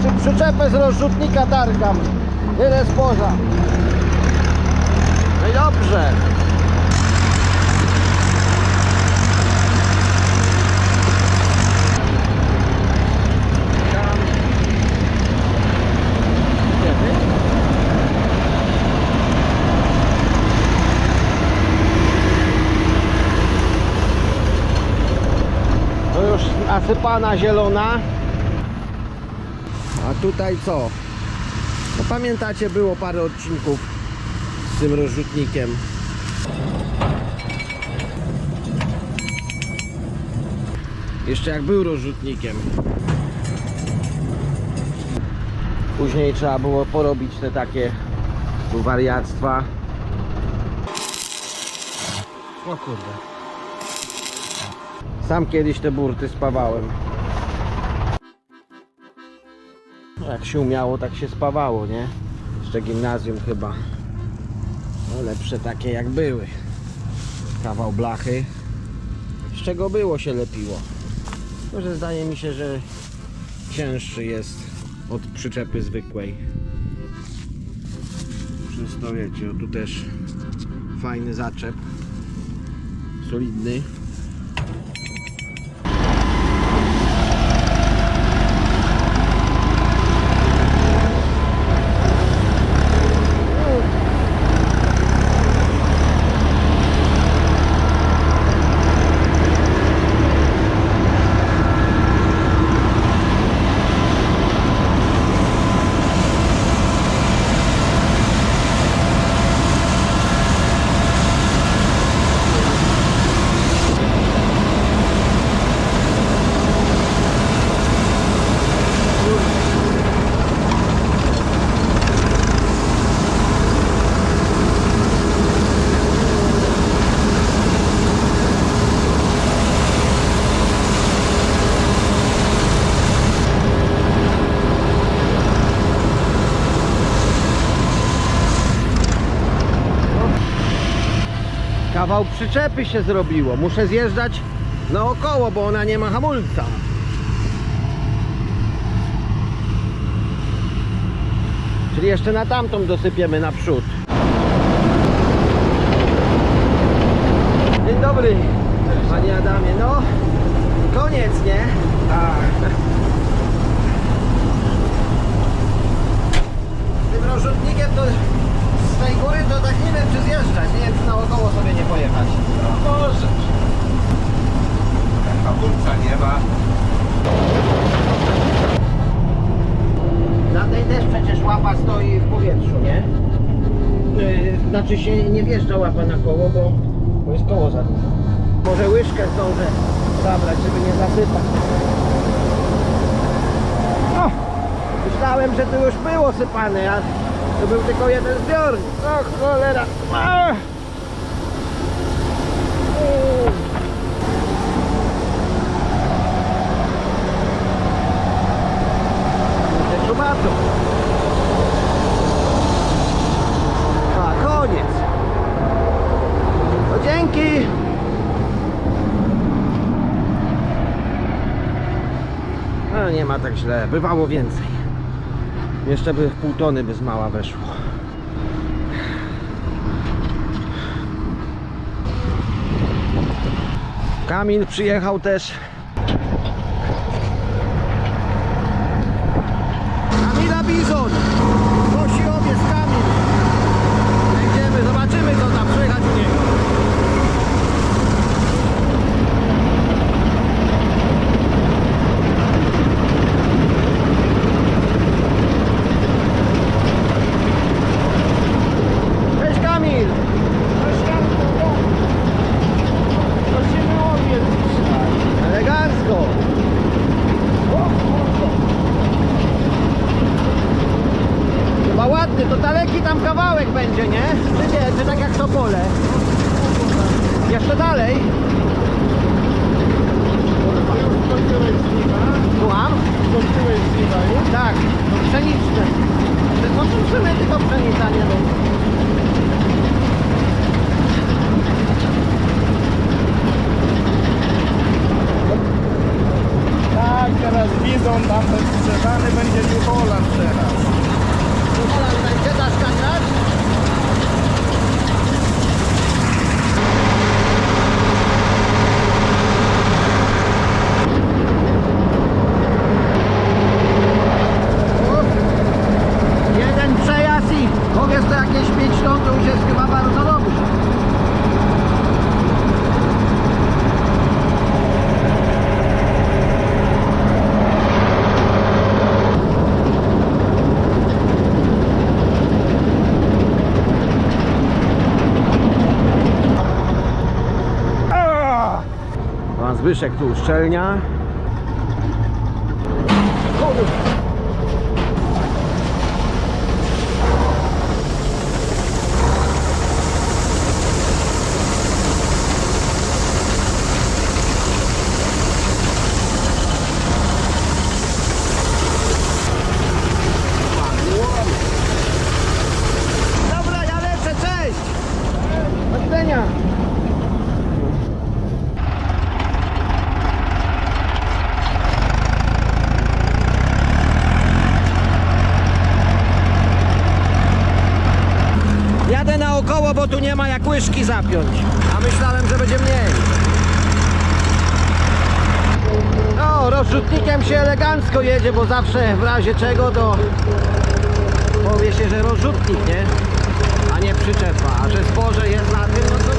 Znaczy przyczepę z rozrzutnika targam. Tyle zboża. No i dobrze. To już nasypana zielona. Tutaj co? No pamiętacie, było parę odcinków z tym rozrzutnikiem. Jeszcze jak był rozrzutnikiem. Później trzeba było porobić te takie wariactwa. O kurde. Sam kiedyś te burty spawałem. Jak się umiało, tak się spawało, nie? Jeszcze gimnazjum chyba. No lepsze takie jak były. Kawał blachy. Z czego było się lepiło. Może zdaje mi się, że cięższy jest od przyczepy zwykłej. Przez to wiecie, o tu też fajny zaczep. Solidny. Kawał przyczepy się zrobiło. Muszę zjeżdżać naokoło, bo ona nie ma hamulca. Czyli jeszcze na tamtą dosypiemy naprzód. Dzień dobry, panie Adamie. No, koniec, nie? Tak. Z tym rozrzutnikiem to z tej góry to tak nie wiem czy zjeżdżać. Nie wiem czy naokoło sobie nie pojechać. No możesz. Hamulca nie ma. Na tej też przecież łapa stoi w powietrzu, nie? Yy, znaczy się nie wjeżdża łapa na koło, bo, bo jest koło za dużo. Może łyżkę zdążę zabrać, żeby nie zasypać. No, myślałem, że to już było sypane, a to był tylko jeden zbiornik. O cholera! A! Uuu. Kurde, Tomato. A, koniec. No dzięki. No nie ma tak źle, bywało więcej. Jeszcze by pół tony by z mała weszło. Kamil przyjechał też. Kamila Bizon! Kosi obiec Kamil! Idziemy, zobaczymy co tam słychać u niego. Cześć Kamil! Prosimy obiec dzisiaj. Elegancko! Chyba ładny, to daleki tam kawałek będzie, nie? Czy nie? Czy tak jak Topole? Jeszcze dalej? Skończyłeś z nima? Słucham? Skończyłeś z nima już? Tak, to pszeniczne. No wiem. Tak, teraz widzą tam bezstrzeżany będzie niuchował teraz. Pozwala mi gdzie zaskakać? Jeden przejazd i mogę to jakieś 5 ton, to już jest chyba bardzo dobrze. Pan Zbyszek tu uszczelnia. Naokoło, bo tu nie ma jak łyżki zapiąć. A myślałem, że będzie mniej. No, rozrzutnikiem się elegancko jedzie, bo zawsze w razie czego to powie się, że rozrzutnik, nie? A nie przyczepa. A że zboże jest na tym, no to,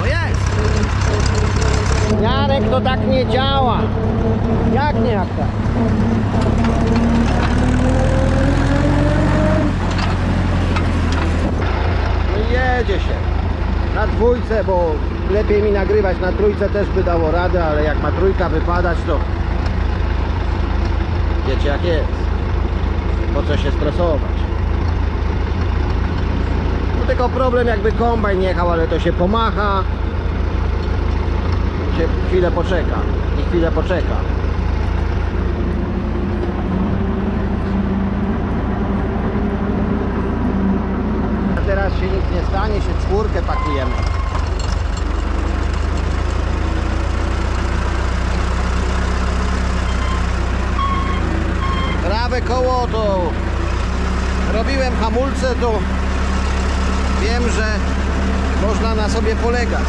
no jest. Jarek, to tak nie działa. Jak nie jak tak? No i jedzie się. Na dwójce, bo lepiej mi nagrywać na trójce też by dało radę, ale jak ma trójka wypadać, to wiecie jak jest. Po co się stresować? No tylko problem jakby kombajn jechał, ale to się pomacha. Się chwilę poczeka. I chwilę poczeka. Teraz się nic nie stanie, się czwórkę pakujemy. Prawe koło to robiłem hamulce, to wiem, że można na sobie polegać.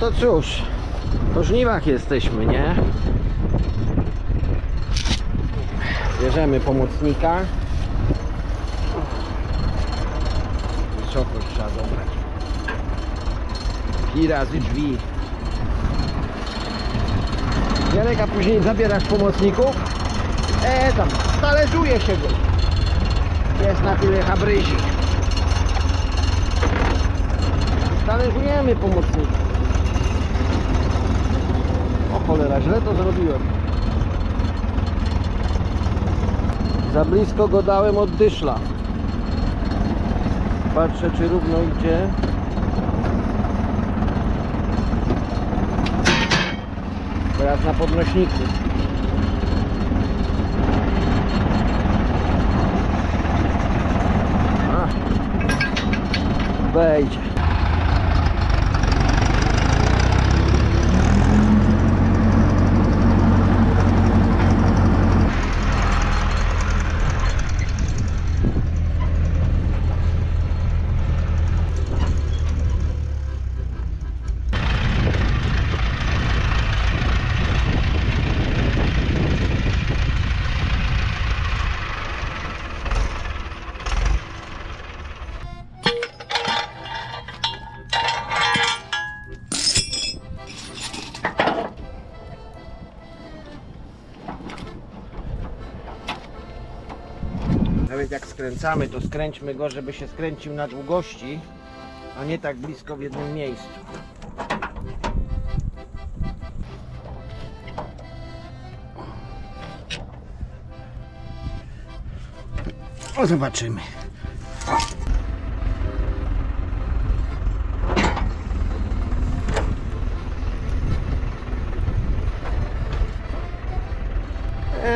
To cóż, po żniwach jesteśmy, nie? Bierzemy pomocnika. Wysokość trzeba dobrać. Pi razy drzwi. Jarek, a później zabierasz pomocników? E, tam, stależuje się go. Jest na tyle habryzik. Stależujemy pomocników. Cholera, źle to zrobiłem. Za blisko go dałem od dyszla. Patrzę czy równo idzie. Teraz na podnośniku. A. Wejdzie. nawet jak skręcamy, to skręćmy go, żeby się skręcił na długości, a nie tak blisko w jednym miejscu. O, zobaczymy.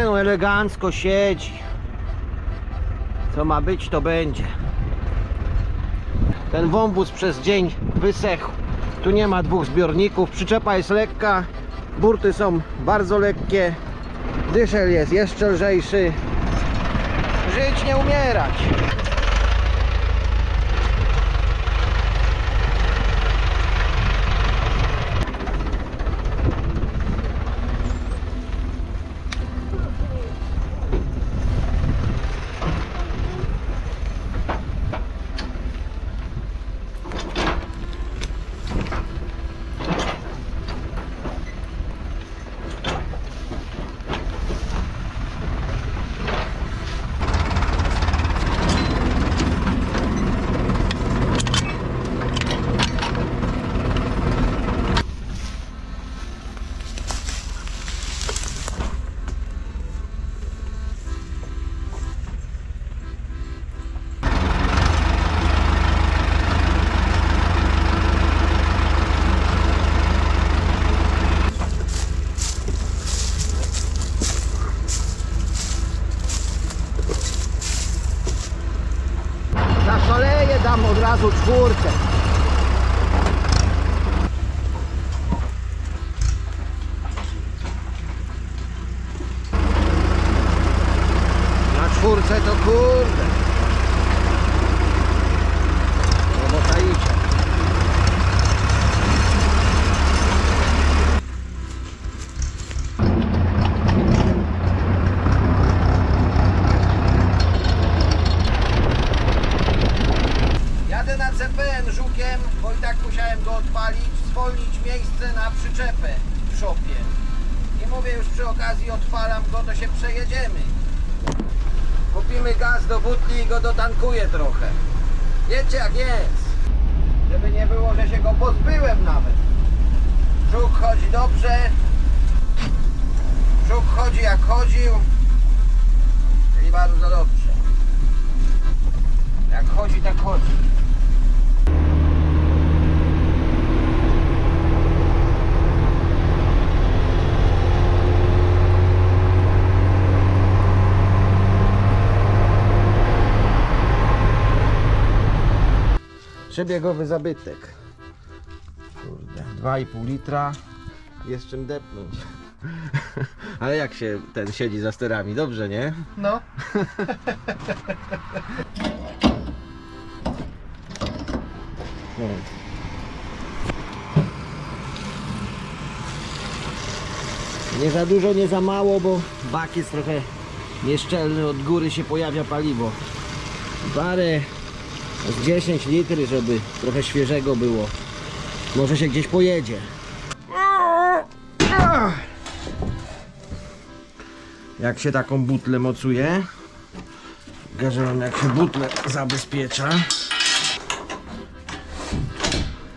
No elegancko siedzi. Co ma być, to będzie. Ten wąwóz przez dzień wysechł. Tu nie ma dwóch zbiorników. Przyczepa jest lekka. Burty są bardzo lekkie. Dyszel jest jeszcze lżejszy. Żyć nie umierać. Zaszaleję, dam od razu czwórkę. Na czwórce to kurde. Robota idzie. Jadę na CPN żukiem, bo i tak musiałem go odpalić, zwolnić miejsce na przyczepę w szopie. I mówię już przy okazji odpalam go, to się przejedziemy. Gaz do butli i go dotankuję trochę. Wiecie jak jest. Żeby nie było, że się go pozbyłem nawet. Żuk chodzi dobrze. Żuk chodzi jak chodził. Czyli bardzo dobrze. Jak chodzi, tak chodzi. Przebiegowy zabytek. Kurde, 2,5 litra. Jest czym depnąć. Ale jak się ten siedzi za sterami? Dobrze, nie? No. Nie za dużo, nie za mało, bo bak jest trochę nieszczelny, od góry się pojawia paliwo. Parę z 10 litry, żeby trochę świeżego było. Może się gdzieś pojedzie. Jak się taką butlę mocuje? Pokażę wam jak się butlę zabezpiecza.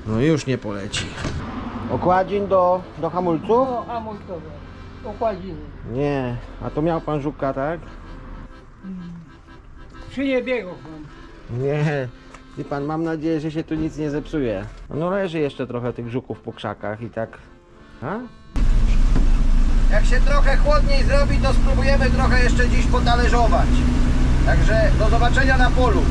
No już nie poleci. Okładzin do, do hamulców? O, a mój to okładziny. Nie, a to miał pan żuka, tak? Przy niebiegów mam. Nie. Wie pan, mam nadzieję, że się tu nic nie zepsuje. No leży jeszcze trochę tych żuków po krzakach i tak. A? Jak się trochę chłodniej zrobi, to spróbujemy trochę jeszcze dziś potalerzować. Także do zobaczenia na polu.